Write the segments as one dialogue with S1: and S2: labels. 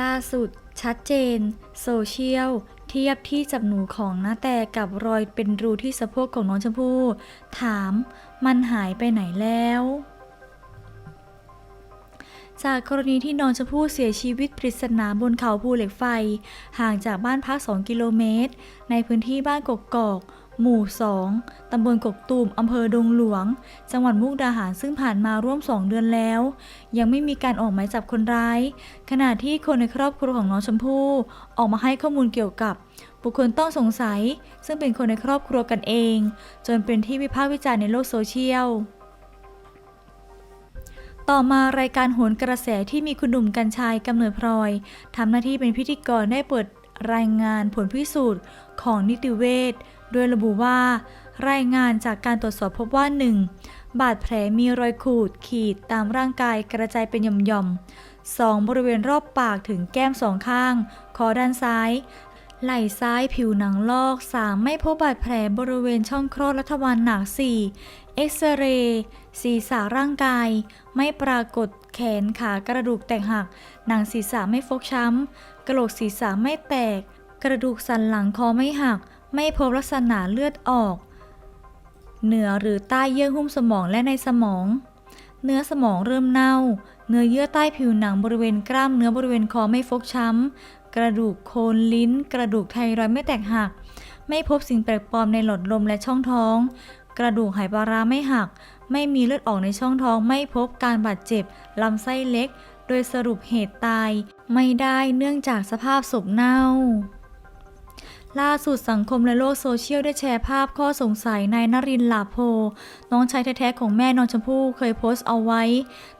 S1: ล่าสุด ชัดเจน โซเชียล เทียบที่จับหนูของน้าแต่กับรอยเป็นรูที่สะโพกของน้องชมพู่ถาม มันหายไปไหนแล้ว จากกรณีที่น้องชมพู่เสียชีวิตปริศนาบนเขาภูเหล็กไฟ ห่างจากบ้านพัก 2 กิโลเมตร ในพื้นที่บ้านกกอก หมู่ 2 ตำบลกกตูม อำเภอดงหลวง จังหวัดมุกดาหาร ซึ่งผ่านมาร่วม 2 เดือนแล้ว ยังไม่มีการออกหมายจับคนร้าย ขณะที่คนในครอบครัวของน้องชมพู่ออกมาให้ข้อมูลเกี่ยวกับ บุคคลต้องสงสัย ซึ่งเป็นคนในครอบครัวกันเอง จนเป็นที่วิพากษ์วิจารณ์ในโลกโซเชียลต่อมารายการโหนกระแสที่มีคุณหนุ่มกัญชัยกำเนิดพลอยทำหน้าที่เป็นพิธีกรได้เปิดรายงานผลพิสูจน์ของนิติเวช โดยระบุว่า รายงานจากการตรวจสอบพบว่า 1. บาดแผลมีรอยขูดขีดตามร่างกายกระจายเป็นหย่อมๆ 2. บริเวณรอบปากถึงแก้มสองข้าง คอด้านซ้าย ไหล่ซ้ายผิวหนังลอก 3. ไม่พบบาดแผลบริเวณช่องคลอดและทวารหนัก 4. เอ็กซเรย์ศีรษะร่างกาย ไม่ปรากฏแขนขากระดูกแตกหัก หนังศีรษะไม่ฟกช้ำกระโหลกศีรษะไม่แตก กระดูกสันหลังคอไม่หัก ไม่พบลักษณะเลือดออก เหนือหรือใต้เยื่อหุ้มสมองและในสมอง เนื้อสมองเริ่มเน่า เนื้อเยื่อใต้ผิวหนังบริเวณกล้ามเนื้อบริเวณคอไม่ฟกช้ำ กระดูกโคนลิ้น กระดูกไทรอยไม่แตกหัก ไม่พบสิ่งแปลกปลอมในหลอดลมและช่องท้อง กระดูกไหปลาร้าไม่หัก ไม่มีเลือดออกในช่องท้อง ไม่พบการบาดเจ็บลำไส้เล็ก โดยสรุปเหตุตาย ไม่ได้เนื่องจากสภาพศพเน่า ล่าสุดสังคมและโลกโซเชียลได้แชร์ภาพข้อสงสัยนายนรินทร์หลาโพ น้องชายแท้ๆของแม่น้องชมพู่เคยโพสต์เอาไว้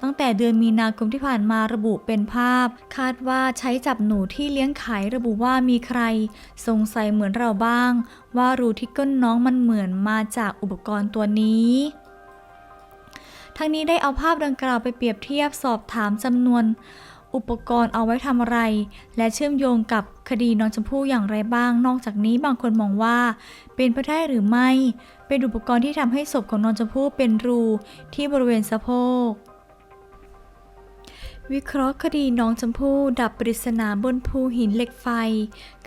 S1: ตั้งแต่เดือนมีนาคมที่ผ่านมาระบุเป็นภาพ คาดว่าใช้จับหนูที่เลี้ยงขายระบุว่ามีใคร สงสัยเหมือนเราบ้าง ว่ารูที่ก้นน้องมันเหมือนมาจากอุปกรณ์ตัวนี้ทั้งนี้ได้เอาภาพดังกล่าวไปเปรียบเทียบสอบถามจำนวน อุปกรณ์เอาไว้ทำอะไร และเชื่อมโยงกับคดีน้องชมพู่อย่างไรบ้าง นอกจากนี้บางคนมองว่า เป็นไปได้หรือไม่ เป็นอุปกรณ์ที่ทำให้ศพของน้องชมพู่เป็นรูที่บริเวณสะโพกวิเคราะห์คดีน้องชมพู่ดับปริศนาบนภูหินเหล็กไฟ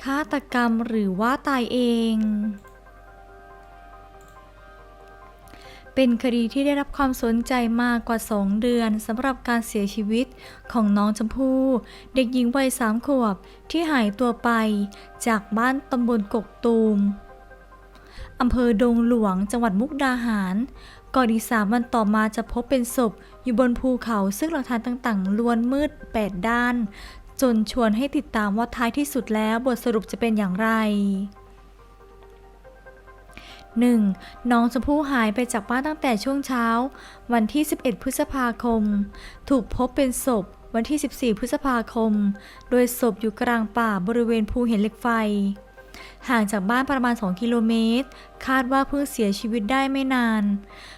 S1: ฆาตกรรมหรือว่าตายเอง เป็นคดีที่ได้รับความสนใจมากกว่า 2 เดือนสำหรับการเสียชีวิตของน้องชมพู่เด็กหญิงวัยสามขวบที่หายตัวไป จากบ้านตำบลกกตูมอำเภอดงหลวงจังหวัดมุกดาหารก่อนอีกสามวันต่อมาจะพบเป็นศพอยู่บนภูเขาซึ่งหลักฐานต่างๆล้วนมืด 8 ด้าน จนชวนให้ติดตามว่าท้ายที่สุดแล้วบทสรุปจะเป็นอย่างไร 1. น้องชมพู่หายไปจากบ้านตั้งแต่ช่วงเช้า วันที่ 11 พฤษภาคม ถูกพบเป็นศพวันที่ 14 พฤษภาคม โดยศพอยู่กลางป่าบริเวณภูเห็นเหล็กไฟ ห่างจากบ้านประมาณ 2 กิโลเมตร คาดว่าเพิ่งเสียชีวิตได้ไม่นาน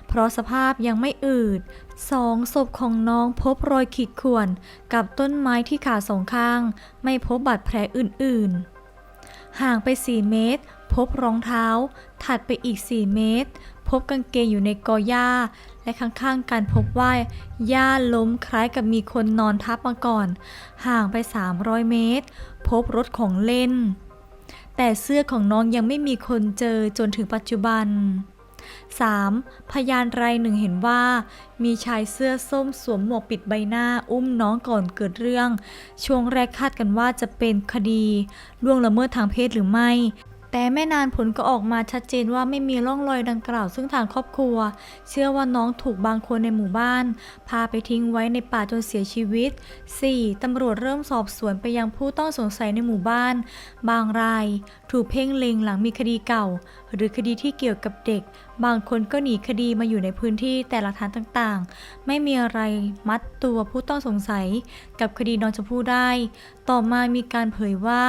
S1: เพราะสภาพยังไม่อืดสองศพของน้องพบรอยขีดข่วน กับต้นไม้ที่ขาสองข้าง ไม่พบบาดแผลอื่นๆ ห่างไป 4 เมตร พบรองเท้า ถัดไปอีก 4 เมตร พบกางเกงอยู่ในกอหญ้า และข้างๆกันพบว่าหญ้าล้มคล้ายกับมีคนนอนทับมาก่อน ห่างไป 300 เมตร พบรถของเล่น แต่เสื้อของน้องยังไม่มีคนเจอจนถึงปัจจุบัน 3. พยานรายหนึ่งเห็นว่า มีชายเสื้อส้มสวมหมวกปิดใบหน้าอุ้มน้องก่อนเกิดเรื่อง ช่วงแรกคาดกันว่าจะเป็นคดีล่วงละเมิดทางเพศหรือไม่ แต่ไม่นานผลก็ออกมาชัดเจนว่าไม่มีร่องรอยดังกล่าว ซึ่งทางครอบครัว เชื่อว่าน้องถูกบางคนในหมู่บ้าน พาไปทิ้งไว้ในป่าจนเสียชีวิต 4. ตำรวจเริ่มสอบสวนไปยังผู้ต้องสงสัยในหมู่บ้าน บางราย ถูกเพ่งเล็งหลังมีคดีเก่า หรือคดีที่เกี่ยวกับเด็ก บางคนก็หนีคดีมาอยู่ในพื้นที่แต่หลักฐานต่างๆ ไม่มีอะไรมัดตัวผู้ต้องสงสัย กับคดีน้องชมพู่ได้ ต่อมามีการเผยว่า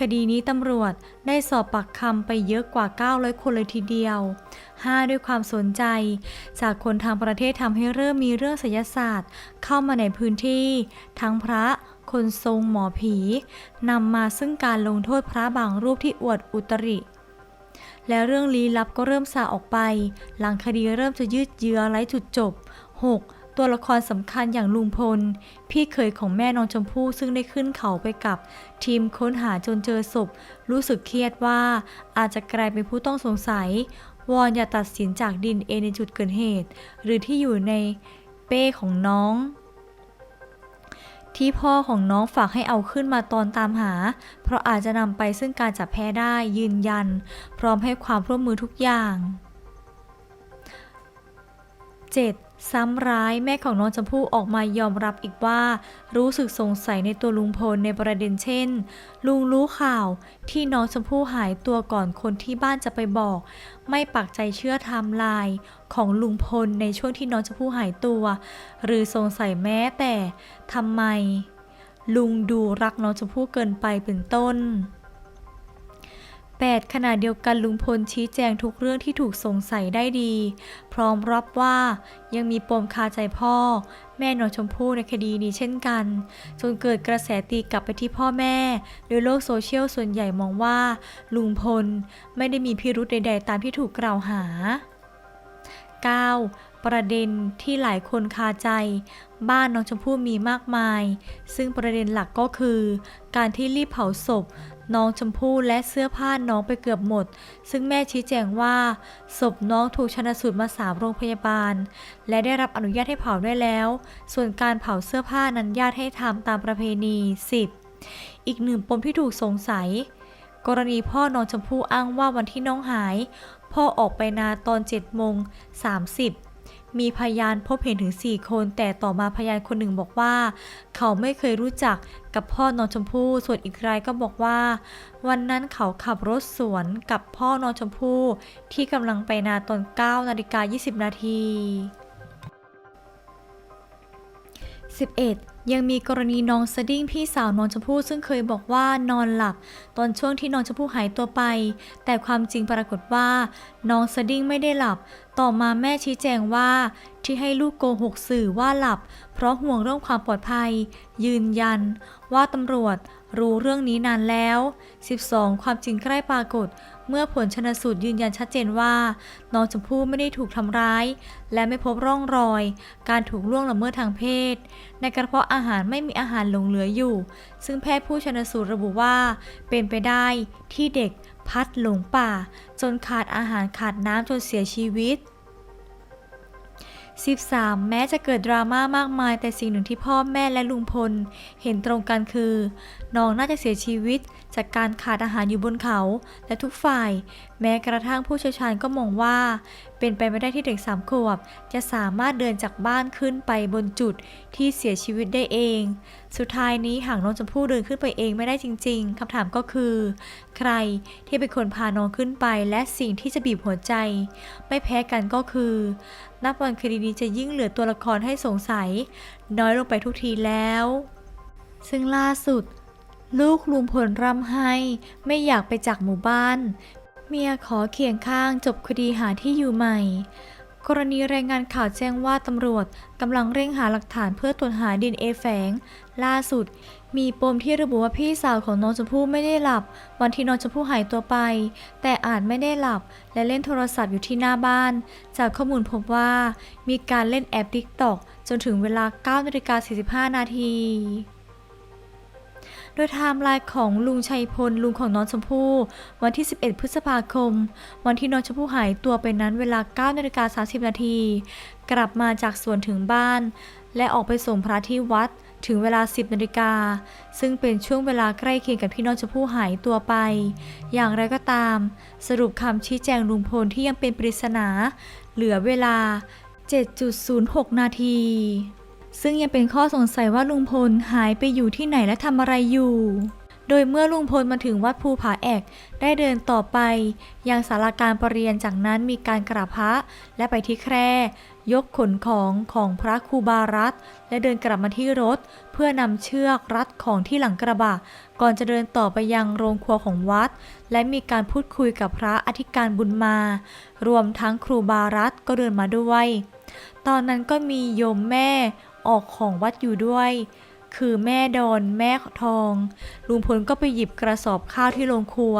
S1: คดีนี้ตำรวจได้สอบปากคำไปเยอะกว่า 900 คนเลยทีเดียว 5. ด้วยความสนใจ จากคนทางประเทศทำให้เริ่มมีเรื่องศิลศาสตร์ เข้ามาในพื้นที่ ทั้งพระคนทรงหมอผีนำมาซึ่งการลงโทษพระบางรูปที่อวดอุตริ และเรื่องลี้ลับก็เริ่มสาออกไป หลังคดีเริ่มจะยืดเยื้อไร้จุดจบ 6. ตัวละครสำคัญอย่างลุงพล พี่เคยของแม่น้องชมพู่ซึ่งได้ขึ้นเขาไปกับ ทีมค้นหาจนเจอศพ รู้สึกเครียดว่าอาจจะกลายเป็นผู้ต้องสงสัย วอนอย่าตัดสินจากดินเอในจุดเกิดเหตุ หรือที่อยู่ในเป้ของน้องที่พ่อของน้องฝากให้เอาขึ้นมาตอนตามหา เพราะอาจจะนำไปซึ่งการจับแพ้ได้ยืนยัน พร้อมให้ความร่วมมือทุกอย่าง 7. ซ้ำร้ายแม่ของน้องชมพู่ออกมายอมรับอีกว่า รู้สึกสงสัยในตัวลุงพลในประเด็นเช่น ลุงรู้ข่าวที่น้องชมพู่หายตัวก่อนคนที่บ้านจะไปบอก ไม่ปักใจเชื่อไทม์ไลน์ของลุงพลในช่วงที่น้องชมพู่หายตัว หรือสงสัยแม้แต่ทำไม ลุงดูรักน้องชมพู่เกินไปเป็นต้น 8. ขณะเดียวกันลุงพลชี้แจงทุกเรื่องที่ถูกสงสัยได้ดี พร้อมรับว่ายังมีปมคาใจพ่อ แม่น้องชมพู่ในคดีนี้เช่นกัน จนเกิดกระแสตีกลับไปที่พ่อแม่ โดยโลกโซเชียลส่วนใหญ่มองว่า ลุงพลไม่ได้มีพิรุธใดๆตามที่ถูกกล่าวหา 9. ประเด็นที่หลายคนคาใจ บ้านน้องชมพู่มีมากมาย ซึ่งประเด็นหลักก็คือ การที่รีบเผาศพ น้องชมพู่และเสื้อผ้าน้องไปเกือบหมด ซึ่งแม่ชี้แจงว่า ศพน้องถูกชนสูตรมาสามโรงพยาบาล และได้รับอนุญาตให้เผาได้แล้ว ส่วนการเผาเสื้อผ้านั้นญาติให้ทำตามประเพณี 10. อีกหนึ่งปมที่ถูกสงสัย กรณีพ่อน้องชมพู่อ้างว่าวันที่น้องหาย พ่อออกไปนาตอน7โมง30 มีพยานพบเห็นถึง 4 คน แต่ต่อมาพยานคนหนึ่งบอกว่า เขาไม่เคยรู้จักกับพ่อน้องชมพู่ ส่วนอีกรายก็บอกว่า วันนั้นเขาขับรถสวนกับพ่อน้องชมพู่ ที่กำลังไปนาตอน9นาฬิกา20 นาที 11. ยังมีกรณีน้องสดิ้งพี่สาวน้องชมพู่ซึ่งเคยบอกว่านอนหลับ ตอนช่วงที่น้องชมพู่หายตัวไป แต่ความจริงปรากฏว่า น้องสดิ้งไม่ได้หลับ ต่อมาแม่ชี้แจงว่า ที่ให้ลูกโกหกสื่อว่าหลับ เพราะห่วงเรื่องความปลอดภัย ยืนยัน ว่าตำรวจ รู้เรื่องนี้นานแล้ว 12. ความจริงใกล้ปรากฏ เมื่อผลชนสูตรยืนยันชัดเจนว่า น้องชมพู่ไม่ได้ถูกทำร้าย และไม่พบร่องรอย การถูกล่วงละเมิดทางเพศ ในกระเพาะอาหารไม่มีอาหารหลงเหลืออยู่ ซึ่งแพทย์ผู้ชนสูตรระบุว่า เป็นไปได้ที่เด็กพัดหลงป่า จนขาดอาหารขาดน้ำจนเสียชีวิต 13 แม้จะเกิดดราม่ามากมาย แต่สิ่งหนึ่งที่พ่อแม่และลุงพล เห็นตรงกันคือ น้องน่าจะเสียชีวิต จากการขาดอาหารอยู่บนเขา และทุกฝ่าย แม้กระทั่งผู้เชี่ยวชาญก็มองว่า เป็นไปไม่ได้ที่เด็กสามขวบ จะสามารถเดินจากบ้านขึ้นไปบนจุดที่เสียชีวิตได้เอง สุดท้ายนี้หากน้องชมพู่เดินขึ้นไปเองไม่ได้จริง ๆคำถามก็คือ ใครที่เป็นคนพาน้องขึ้นไป และสิ่งที่จะบีบหัวใจ ไม่แพ้กันก็คือ นับวันคดีนี้จะยิ่งเหลือตัวละครให้สงสัย น้อยลงไปทุกทีแล้ว ซึ่งล่าสุด ลูกลุงพลร่ำไห้ไม่อยากไปจากหมู่บ้าน เมียขอเคียงข้างจบคดีหาที่อยู่ใหม่ กรณีรายงานข่าวแจ้งว่าตำรวจกำลังเร่งหาหลักฐานเพื่อตรวจหาดินเอแฝง ล่าสุด มีปมที่ระบุว่าพี่สาวของน้องชมพู่ไม่ได้หลับ วันที่น้องชมพู่หายตัวไป แต่อาจไม่ได้หลับ และเล่นโทรศัพท์อยู่ที่หน้าบ้าน จากข้อมูลพบว่า มีการเล่นแอป TikTok จนถึงเวลา9นาฬิกา45นาที โดยไทม์ไลน์ของลุงชัยพลลุงของน้องชมพู่วันที่ 11 พฤษภาคม วันที่น้องชมพู่หายตัวไปนั้นเวลา9นาฬิกา30 นาที กลับมาจากสวนถึงบ้าน และออกไปส่งพระที่วัดถึงเวลา 10นาฬิกา ซึ่งเป็นช่วงเวลาใกล้เคียงกับที่น้องชมพู่หายตัวไป อย่างไรก็ตาม สรุปคำชี้แจงลุงพลที่ยังเป็นปริศนา เหลือเวลา 7.06 นาที ซึ่งยังเป็นข้อสงสัยว่าลุงพลหายไปอยู่ที่ไหนและทำอะไรอยู่ โดยเมื่อลุงพลมาถึงวัดภูผาแอกได้เดินต่อไป ยังศาลาการประเรียนจากนั้นมีการกราบพระและไปที่แคร่ ยกขนของของพระครูบารัตและเดินกลับมาที่รถ เพื่อนำเชือกรัดของที่หลังกระบะก่อนจะเดินต่อไปยังโรงครัวของวัด และมีการพูดคุยกับพระอธิการบุญมา รวมทั้งครูบารัตก็เดินมาด้วย ตอนนั้นก็มีโยมแม่ ออกของวัดอยู่ด้วย คือแม่ดอนแม่ทอง ลุงพลก็ไปหยิบกระสอบข้าวที่โรงครัว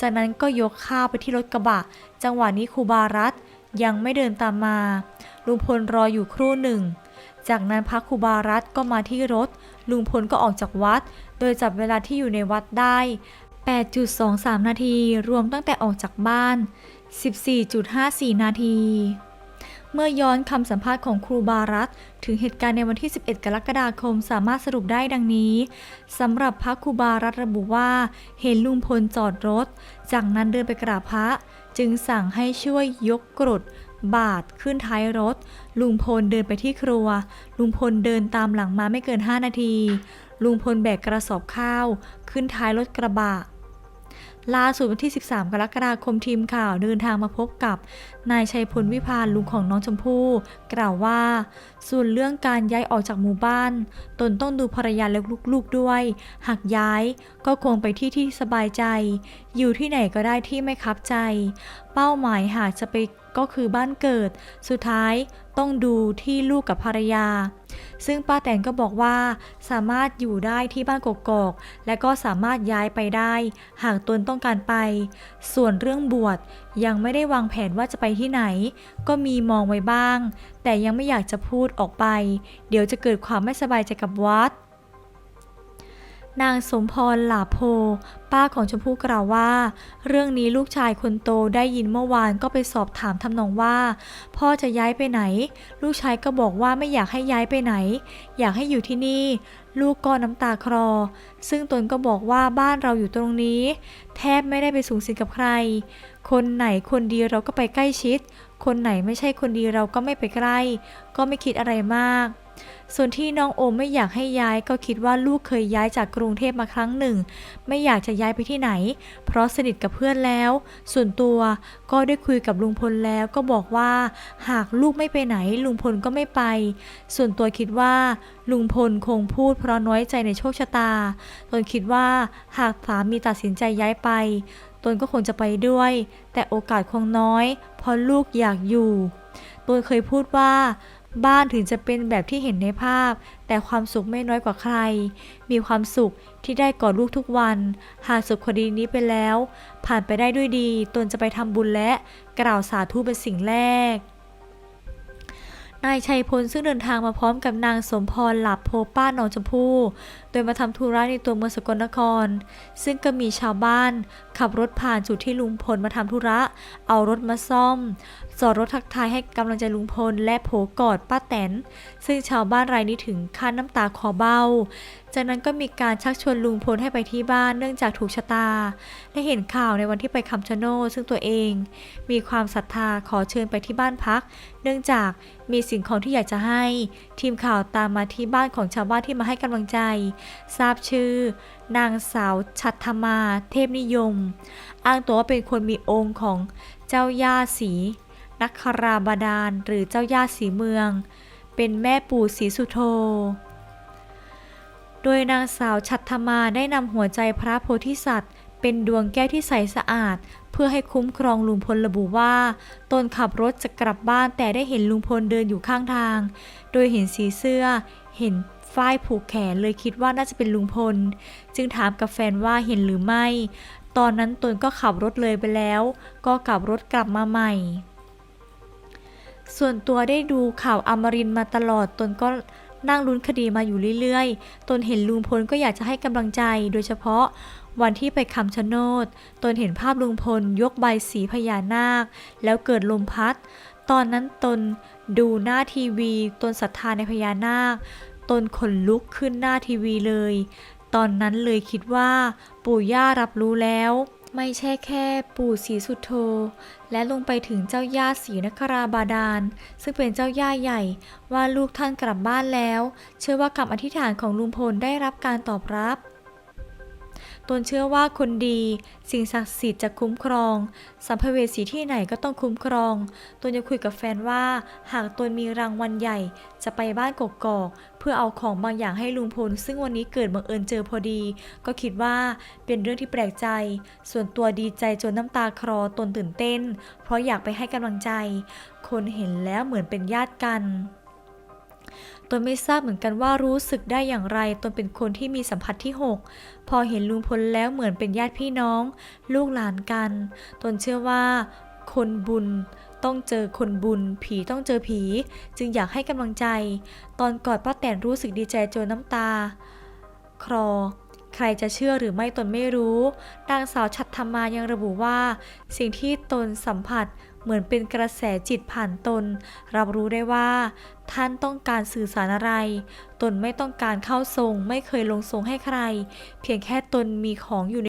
S1: จากนั้นก็ยกข้าวไปที่รถกระบะ จังหวะนี้ครูบารัตยังไม่เดินตามมา ลุงพลรออยู่ครู่หนึ่ง จากนั้นพระครูบารัตก็มาที่รถ ลุงพลก็ออกจากวัด โดยจับเวลาที่อยู่ในวัดได้ 8.23 นาที รวมตั้งแต่ออกจากบ้าน 14.54 นาที เมื่อย้อนคำสัมภาษณ์ของครูบารัตถึงเหตุการณ์ในวันที่ 11 กรกฎาคมสามารถสรุปได้ดังนี้สำหรับพระครูบารัตระบุว่า เห็นลุงพลจอดรถ จากนั้นเดินไปกราบพระ จึงสั่งให้ช่วยยกกรดบาทขึ้นท้ายรถ ลุงพลเดินไปที่ครัว ลุงพลเดินตามหลังมาไม่เกิน 5 นาที ลุงพลแบกกระสอบข้าว ขึ้นท้ายรถกระบะ ล่าสุดวันที่ 13 กรกฎาคมทีมข่าวเดินทางมาพบกับ นายชัยพลวิพาลลุงของน้องชมพู่กล่าวว่า ส่วนเรื่องการย้ายออกจากหมู่บ้าน ตนต้องดูภรรยาและลูกๆด้วย หากย้ายก็คงไปที่ที่สบายใจ อยู่ที่ไหนก็ได้ที่ไม่คับใจ เป้าหมายหากจะไปก็คือบ้านเกิด สุดท้ายต้องดูที่ลูกกับภรรยา ซึ่งป้าแตนก็บอกว่าสามารถอยู่ได้ที่บ้านกกอก และก็สามารถย้ายไปได้ หากตนต้องการไป ส่วนเรื่องบวชยังไม่ได้วางแผนว่าจะไปที่ไหน ก็มีมองไว้บ้าง แต่ยังไม่อยากจะพูดออกไป เดี๋ยวจะเกิดความไม่สบายใจกับวัด นางสมพรหลาโพ ป้าของชมพู่กล่าวว่า เรื่องนี้ลูกชายคนโตได้ยินเมื่อวานก็ไปสอบถามทำนองว่า พ่อจะย้ายไปไหน ลูกชายก็บอกว่าไม่อยากให้ย้ายไปไหน อยากให้อยู่ที่นี่ ลูกก็น้ำตาคลอซึ่งตนก็บอกว่าบ้านเราอยู่ตรงนี้ แทบไม่ได้ไปสูงสิงกับใคร คนไหนคนดีเราก็ไปใกล้ชิด คนไหนไม่ใช่คนดีเราก็ไม่ไปใกล้ ก็ไม่คิดอะไรมาก ส่วนที่น้องโอมไม่อยากให้ย้ายก็คิดว่าลูกเคยย้ายจากกรุงเทพมาครั้งหนึ่ง ไม่อยากจะย้ายไปที่ไหน เพราะสนิทกับเพื่อนแล้ว ส่วนตัวก็ได้คุยกับลุงพลแล้วก็บอกว่า หากลูกไม่ไปไหนลุงพลก็ไม่ไป ส่วนตัวคิดว่าลุงพลคงพูดเพราะน้อยใจในโชคชะตา ตนคิดว่าหากสามีตัดสินใจย้ายไป ตนก็คงจะไปด้วย แต่โอกาสคงน้อย เพราะลูกอยากอยู่ ตนเคยพูดว่า บ้านถึงจะเป็นแบบที่เห็นในภาพ แต่ความสุขไม่น้อยกว่าใคร มีความสุขที่ได้กอดลูกทุกวัน หากสุขคดีนี้ไปแล้ว ผ่านไปได้ด้วยดี ตนจะไปทำบุญและกล่าวสาธุเป็นสิ่งแรกนายชัยพลซึ่งเดินทางมาพร้อมกับนางสมพรหลับโพป้าหนองชมพู่โดยมาทำธุระในตัวเมืองสกลนคร ซึ่งก็มีชาวบ้าน ขับรถผ่านจุดที่ลุงพลมาทำธุระ เอารถมาซ่อม จอดรถทักทายให้กำลังใจลุงพลและโผกอดป้าแตน ซึ่งชาวบ้านรายนี้ถึงขั้นน้ำตาคอเบ้า จากนั้นก็มีการชักชวนลุงพลให้ไปที่บ้านเนื่องจากถูกชะตา ได้เห็นข่าวในวันที่ไปคำชะโนดซึ่งตัวเอง มีความศรัทธาขอเชิญไปที่บ้านพัก เนื่องจากมีสิ่งของที่อยากจะให้ ทีมข่าวตามมาที่บ้านของชาวบ้านที่มาให้กำลังใจ ทราบชื่อ นางสาวชัดธมา เทพนิยม อ้างตัวว่าเป็นคนมีองค์ของเจ้าย่าสี นักคราบาดาลหรือเจ้าย่าสีเมือง เป็นแม่ปู่ศรีสุโธ โดยนางสาวชัดธมาได้นำหัวใจพระโพธิสัตว์ เป็นดวงแก้วที่ใสสะอาด เพื่อให้คุ้มครองลุงพลระบุว่า ตนขับรถจะกลับบ้านแต่ได้เห็นลุงพลเดินอยู่ข้างทาง โดยเห็นสีเสื้อเห็นฝ้ายผูกแขนเลยคิดว่าน่าจะเป็นลุงพล จึงถามกับแฟนว่าเห็นหรือไม่ ตอนนั้นตนก็ขับรถเลยไปแล้ว ก็กลับรถกลับมาใหม่ ส่วนตัวได้ดูข่าวอมรินมาตลอดตนก็นั่งลุ้นคดีมาอยู่เรื่อยๆ ตนเห็นลุงพลก็อยากจะให้กำลังใจ โดยเฉพาะวันที่ไปคำชะโนด ตนเห็นภาพลุงพลยกใบสีพญานาค แล้วเกิดลมพัด ตอนนั้นตนดูหน้าทีวี ตนศรัทธาในพญานาค ตนขนลุกขึ้นหน้าทีวีเลย ตอนนั้นเลยคิดว่าปู่ย่ารับรู้แล้ว ไม่ใช่แค่ปู่ศรีสุโธ และลงไปถึงเจ้าย่าศรีนคราบาดาล ซึ่งเป็นเจ้าย่าใหญ่ ว่าลูกท่านกลับบ้านแล้ว เชื่อว่าคำอธิษฐานของลุงพลได้รับการตอบรับ ตนเชื่อว่าคนดี สิ่งศักดิ์สิทธิ์จะคุ้มครอง สัมภเวสีที่ไหนก็ต้องคุ้มครอง ตนยังคุยกับแฟนว่า หากตนมีรางวัลใหญ่ จะไปบ้านกกอก เพื่อเอาของบางอย่างให้ลุงพล ซึ่งวันนี้เกิดบังเอิญเจอพอดี ก็คิดว่าเป็นเรื่องที่แปลกใจ ส่วนตัวดีใจจนน้ำตาคลอตนตื่นเต้น เพราะอยากไปให้กำลังใจ คนเห็นแล้วเหมือนเป็นญาติกัน ตนไม่ทราบเหมือนกันว่ารู้สึกได้อย่างไร ตนเป็นคนที่มีสัมผัสที่ 6 พอเห็นลุงพลแล้วเหมือนเป็นญาติพี่น้อง ลูกหลานกัน ตนเชื่อว่า คนบุญต้องเจอคนบุญ ผีต้องเจอผี จึงอยากให้กำลังใจ ตอนกอดป้าแตนรู้สึกดีใจจนน้ำตา คลอใครจะเชื่อหรือไม่ตนไม่รู้ นางสาวชัดธรรมายังระบุว่า สิ่งที่ตนสัมผัส เหมือนเป็นกระแสจิตผ่านตน รับรู้ได้ว่า ท่านต้องการสื่อสารอะไร ตนไม่ต้องการเข้าทรง ไม่เคยลงทรงให้ใคร เพียงแค่ตนมีของอยู่ใน